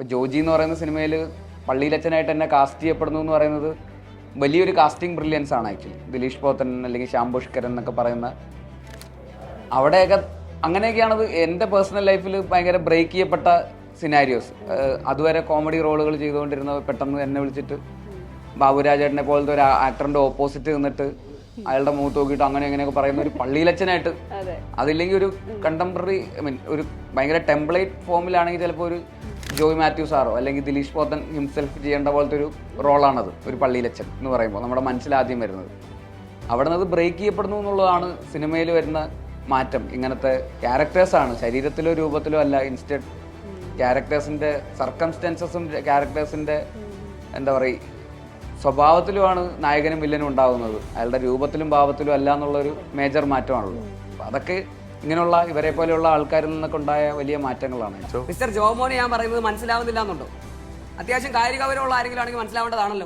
ഇപ്പോൾ ജോജി എന്ന് പറയുന്ന സിനിമയിൽ പള്ളിയിലച്ചനായിട്ട് തന്നെ കാസ്റ്റ് ചെയ്യപ്പെടുന്നു എന്ന് പറയുന്നത് വലിയൊരു കാസ്റ്റിംഗ് ബ്രില്യൻസ് ആണ് ആക്ച്വലി ദിലീഷ് പോത്തൻ അല്ലെങ്കിൽ ശ്യാം പുഷ്കരൻ എന്നൊക്കെ പറയുന്ന അവിടെയൊക്കെ അങ്ങനെയൊക്കെയാണത് എന്റെ പേഴ്സണൽ ലൈഫിൽ ഭയങ്കര ബ്രേക്ക് ചെയ്യപ്പെട്ട സിനാരിയോസ് അതുവരെ കോമഡി റോളുകൾ ചെയ്തുകൊണ്ടിരുന്ന പെട്ടെന്ന് എന്നെ വിളിച്ചിട്ട് ബാബുരാജേട്ടനെ പോലത്തെ ഒരു ആക്ടറിന്റെ ഓപ്പോസിറ്റ് നിന്നിട്ട് അയാളുടെ മുഖത്ത് നോക്കിയിട്ട് അങ്ങനെ എങ്ങനെയൊക്കെ പറയുന്ന ഒരു പള്ളിയിലച്ചനായിട്ട് അതെ. അതില്ലെങ്കിൽ ഒരു കണ്ടംപററി ഐ മീൻ ഒരു ഭയങ്കര ടെംപ്ലേറ്റ് ഫോമിലാണെങ്കിൽ ചിലപ്പോൾ ഒരു ജോയ് മാത്യു സാറോ അല്ലെങ്കിൽ ദിലീഷ് പോത്തൻ ഹിംസെൽഫ് ചെയ്യേണ്ട പോലത്തെ ഒരു റോളാണത് ഒരു പള്ളിയിലച്ചൻ എന്ന് പറയുമ്പോൾ നമ്മുടെ മനസ്സിൽ ആദ്യം വരുന്നത്. അവിടെ നിന്ന് ബ്രേക്ക് ചെയ്യപ്പെടുന്നു എന്നുള്ളതാണ് സിനിമയിൽ വരുന്ന മാറ്റം. ഇങ്ങനത്തെ ക്യാരക്ടേഴ്സാണ് ശരീരത്തിലോ രൂപത്തിലോ അല്ല ഇൻസ്റ്റഡ് ക്യാരക്ടേഴ്സിന്റെ സർക്കംസ്റ്റൻസസും ക്യാരക്ടേഴ്സിന്റെ എന്താ പറയുക സ്വഭാവത്തിലുമാണ് നായകനും വില്ലനും ഉണ്ടാകുന്നത്. അയാളുടെ രൂപത്തിലും ഭാവത്തിലും അല്ല എന്നുള്ളൊരു മേജർ മാറ്റമാണല്ലോ അപ്പം അതൊക്കെ ഇങ്ങനെയുള്ള ഇവരെ പോലെയുള്ള ആൾക്കാരിൽ നിന്നൊക്കെ ഉണ്ടായ വലിയ മാറ്റങ്ങളാണ്. മിസ്റ്റർ ജോമോനെ ഞാൻ പറയുന്നത് മനസ്സിലാവുന്നില്ല എന്നുണ്ടോ. അത്യാവശ്യം കായിക ഗൗരവമുള്ള ആരെങ്കിലും ആണെങ്കിൽ മനസ്സിലാവേണ്ടതാണല്ലോ.